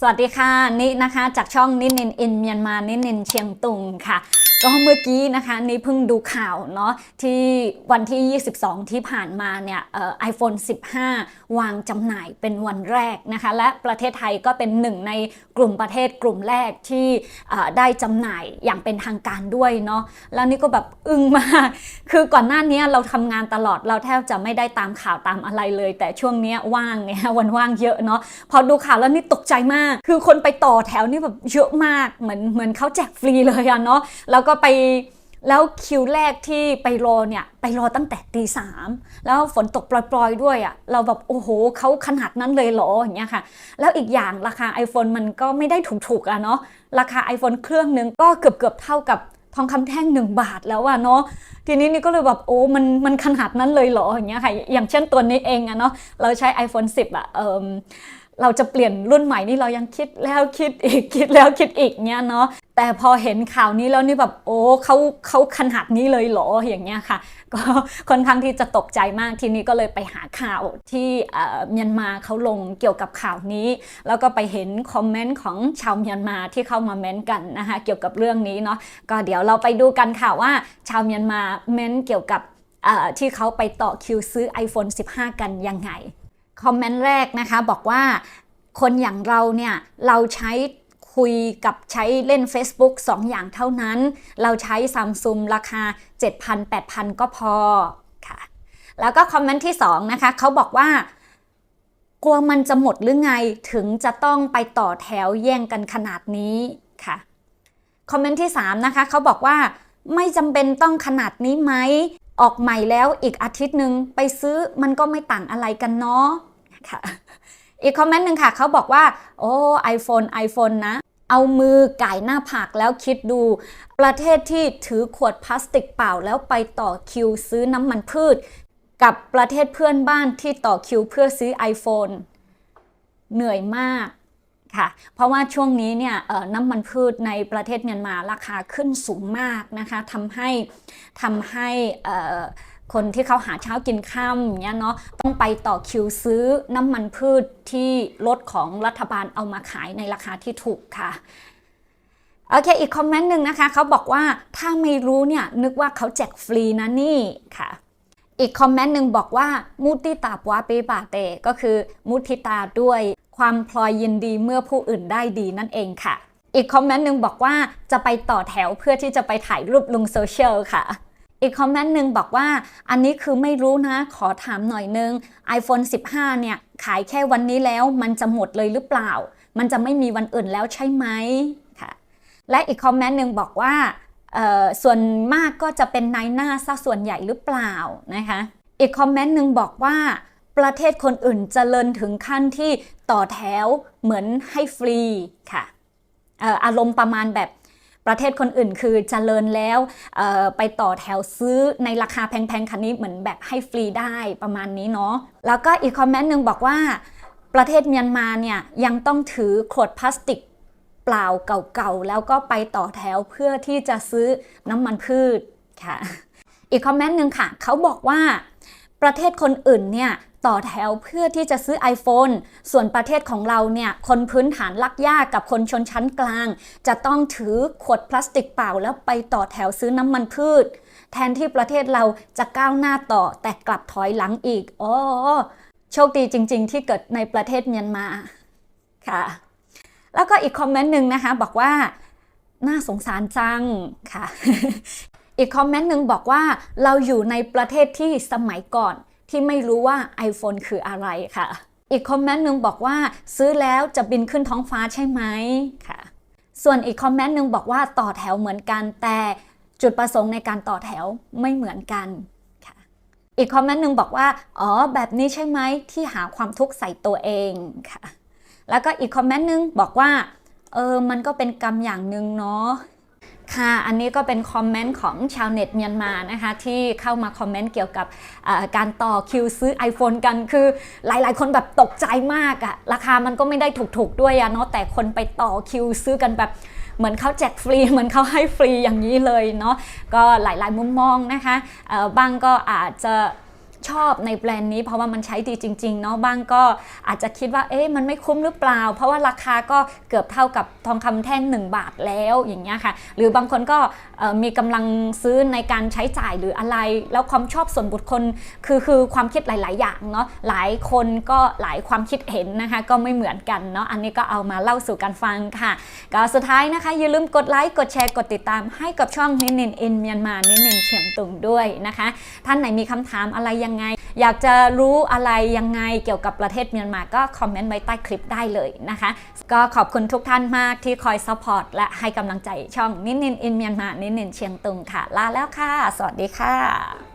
สวัสดีค่ะ นินะคะ จากช่องนินินอินเมียนมานินินเชียงตุงค่ะ ก็เมื่อกี้นะคะนี่เพิ่งดูข่าวเนาะที่วันที่ 22 ที่ผ่านมาเนี่ยเอ่อ iPhone 15 วางจำหน่ายเป็นวันแรกนะคะ และประเทศไทยก็เป็นหนึ่งในกลุ่มประเทศกลุ่มแรกที่ได้จำหน่ายอย่างเป็นทางการด้วยเนาะแล้วนี่ก็แบบอึ้งมากคือก่อนหน้านี้เราทำงานตลอดเราแทบจะไม่ได้ตามข่าวตามอะไรเลย แต่ช่วงนี้ว่างเนี่ยวันว่างเยอะเนาะพอดูข่าวแล้วนี่ตกใจมาก คือคนไปต่อแถวนี่แบบเยอะมากเหมือนเหมือนเขาแจกฟรีเลยอะเนาะแล้วก็ไปแล้วคิวแรกที่ไปรอเนี่ยไปรอตั้งแต่ตีสามแล้วฝนตกปล่อยๆด้วยอะเราแบบโอ้โหเขาขนาดนั้นเลยเหรออย่างเงี้ยค่ะ แล้วอีกอย่างราคา iPhone มันก็ไม่ได้ถูกๆอะเนาะราคา iPhone เครื่องนึงก็เกือบๆเท่ากับทองคำแท่ง 1 บาทแล้วอะเนาะทีนี้นี่ก็เลยแบบโอ้มันมันขนาดนั้นเลยเหรออย่างเงี้ยค่ะอย่างเช่นตัวนี้เองอะเนาะเราใช้ iPhone 10อะเอิม เราจะเปลี่ยนรุ่นใหม่นี่เรายังคิดแล้วคิดอีกคิดแล้วคิดอีกเนี้ยเนาะแต่พอเห็นข่าวนี้แล้วนี่แบบโอ้เขาเขาขนาดนี้เลยเหรออย่างเงี้ยค่ะ ก็ค่อนข้างที่จะตกใจมากทีนี้ก็เลยไปหาข่าวที่เอ่อเมียนมาเขาลงเกี่ยวกับข่าวนี้ แล้วก็ไปเห็นคอมเมนต์ของชาวเมียนมาที่เข้ามาเม้นต์กันนะคะเกี่ยวกับเรื่องนี้เนาะก็เดี๋ยวเราไปดูกันค่ะว่า ชาวเมียนมาเม้นต์เกี่ยวกับอ่อที่เขาไปต่อคิวซื้อ iPhone 15 กันยังไง คอมเมนต์แรกนะคะบอกว่าคนอย่างเราเนี่ยเราใช้คุยกับใช้เล่น Facebook 2 อย่างเท่านั้น เราใช้ซัมซุงราคา 7,000 8,000 ก็พอค่ะ แล้วก็คอมเมนต์ที่ 2 นะคะเขาบอกว่ากลัวมันจะหมดหรือไงถึงจะต้องไปต่อแถวแย่งกันขนาดนี้ค่ะ คอมเมนต์ที่ 3 นะคะเขาบอกว่าไม่จำเป็นต้องขนาดนี้ไหม ออกใหม่แล้วอีกอาทิตย์หนึ่งไปซื้อมันก็ไม่ต่างอะไรกันเนาะค่ะอีกคอมเมนต์หนึ่งค่ะเขาบอกว่า โอ้ iPhone iPhone นะ เอามือไก่หน้าผากแล้วคิดดู ประเทศที่ถือขวดพลาสติกเปล่าแล้วไปต่อคิวซื้อน้ำมันพืช กับประเทศเพื่อนบ้านที่ต่อคิวเพื่อซื้อ iPhone เหนื่อยมาก ค่ะ เพราะว่าช่วงนี้เนี่ยน้ำมันพืชในประเทศเมียนมาราคาขึ้นสูงมากนะคะทำให้ทำให้คนที่เขาหาเช้ากินค่ำอย่างเงี้ยเนาะต้องไปต่อคิวซื้อน้ำมันพืชที่รถของรัฐบาลเอามาขายในราคาที่ถูกค่ะโอเค อีกคอมเมนต์หนึ่งนะคะเขาบอกว่าถ้าไม่รู้เนี่ยนึกว่าเขาแจกฟรีนะนี่ค่ะ อีกคอมเมนต์หนึ่งบอกว่ามุติตาปวาเปปาเต ก็คือมุทิตาด้วย ความพลอยยินดีเมื่อผู้อื่นได้ดีนั่นเองค่ะ อีกคอมเมนต์หนึ่งบอกว่าจะไปต่อแถวเพื่อที่จะไปถ่ายรูปลงโซเชียลค่ะ อีกคอมเมนต์หนึ่งบอกว่า อันนี้คือไม่รู้นะ ขอถามหน่อยนึง iPhone 15 เนี่ย ขายแค่วันนี้แล้วมันจะหมดเลยหรือเปล่า มันจะไม่มีวันอื่นแล้วใช่ไหมค่ะ และอีกคอมเมนต์หนึ่งบอกว่าส่วนมากก็จะเป็นนายหน้าซะส่วนใหญ่หรือเปล่านะคะ อีกคอมเมนต์หนึ่งบอกว่า ประเทศคนอื่นเจริญถึงขั้นที่ต่อแถวเหมือนให้ฟรีค่ะอารมณ์ประมาณแบบประเทศคนอื่นคือเจริญแล้วไปต่อแถวซื้อในราคาแพงๆคันนี้เหมือนแบบให้ฟรีได้ประมาณนี้เนาะแล้วก็อีกคอมเมนต์หนึ่งบอกว่า ประเทศเมียนมาเนี่ยยังต้องถือขวดพลาสติกเปล่าเก่าๆแล้วก็ไปต่อแถวเพื่อที่จะซื้อน้ำมันพืชค่ะ อีกคอมเมนต์หนึ่งค่ะ เขาบอกว่า ประเทศคนอื่นเนี่ยต่อแถวเพื่อที่จะซื้อ iPhone ส่วนประเทศของเราเนี่ยคนพื้นฐานลักยากกับคนชนชั้นกลาง จะต้องถือขวดพลาสติกเปล่าแล้วไปต่อแถวซื้อน้ำมันพืช แทนที่ประเทศเราจะก้าวหน้าต่อแต่กลับถอยหลังอีกอ๋อโชคดีจริง ๆ ที่เกิดในประเทศเมียนมาค่ะ แล้วก็อีกคอมเมนต์หนึ่งนะคะบอกว่าน่าสงสารจังค่ะ อีกคอมเมนต์หนึ่งบอกว่าเราอยู่ในประเทศที่สมัยก่อน ที่ไม่รู้ว่า iPhone คืออะไรค่ะ อีกคอมเมนต์หนึ่งบอกว่า ซื้อแล้วจะบินขึ้นท้องฟ้าใช่ไหมค่ะ ส่วนอีกคอมเมนต์หนึ่งบอกว่าต่อแถวเหมือนกัน แต่จุดประสงค์ในการต่อแถวไม่เหมือนกันค่ะ อีกคอมเมนต์หนึ่งบอกว่า อ๋อ แบบนี้ใช่ไหมที่หาความทุกข์ใส่ตัวเองค่ะ แล้วก็อีกคอมเมนต์หนึ่งบอกว่า เออ มันก็เป็นกรรมอย่างหนึ่งเนาะ ค่ะ อันนี้ก็เป็นคอมเมนต์ของชาวเน็ตเมียนมานะคะ ที่เข้ามาคอมเมนต์เกี่ยวกับการต่อคิวซื้อ iPhone กันคือหลายๆ คนแบบตกใจมากอะราคามันก็ไม่ได้ถูกๆด้วยอะเนาะแต่คนไปต่อคิวซื้อกันแบบเหมือนเขาแจกฟรีเหมือนเขาให้ฟรีอย่างนี้เลยเนาะก็หลายๆมุมมองนะคะบางก็อาจจะ ชอบในแบรนด์นี้ เพราะว่ามันใช้ดีจริงๆเนาะบ้างก็อาจจะคิดว่าเอ๊ะมันไม่คุ้มหรือเปล่า เพราะว่าราคาก็เกือบเท่ากับทองคำแท่ง 1 บาทแล้วอย่างเงี้ยค่ะ หรือบางคนก็มีกำลังซื้อในการใช้จ่ายหรืออะไร แล้วความชอบส่วนบุคคลคือคือความคิดหลาย ๆ อย่างเนาะหลายคนก็หลายความคิดเห็นนะคะก็ไม่เหมือนกันเนาะอันนี้ก็เอามาเล่าสู่กันฟังค่ะ ก็สุดท้ายนะคะอย่าลืมกดไลค์กดแชร์กดติดตามให้กับช่องนินนินอินเมียนมาเนินนินเฉียงตุงด้วยนะคะ ท่านไหนมีคำถามอะไรยังยังไง อยากจะรู้อะไรยังไงเกี่ยวกับประเทศเมียนมาก็คอมเมนต์ไว้ใต้คลิปได้เลยนะคะ ก็ขอบคุณทุกท่านมากที่คอยซัพพอร์ตและให้กำลังใจช่องนินนินอินเมียนมานินนินเชียงตุงค่ะ ลาแล้วค่ะ สวัสดีค่ะ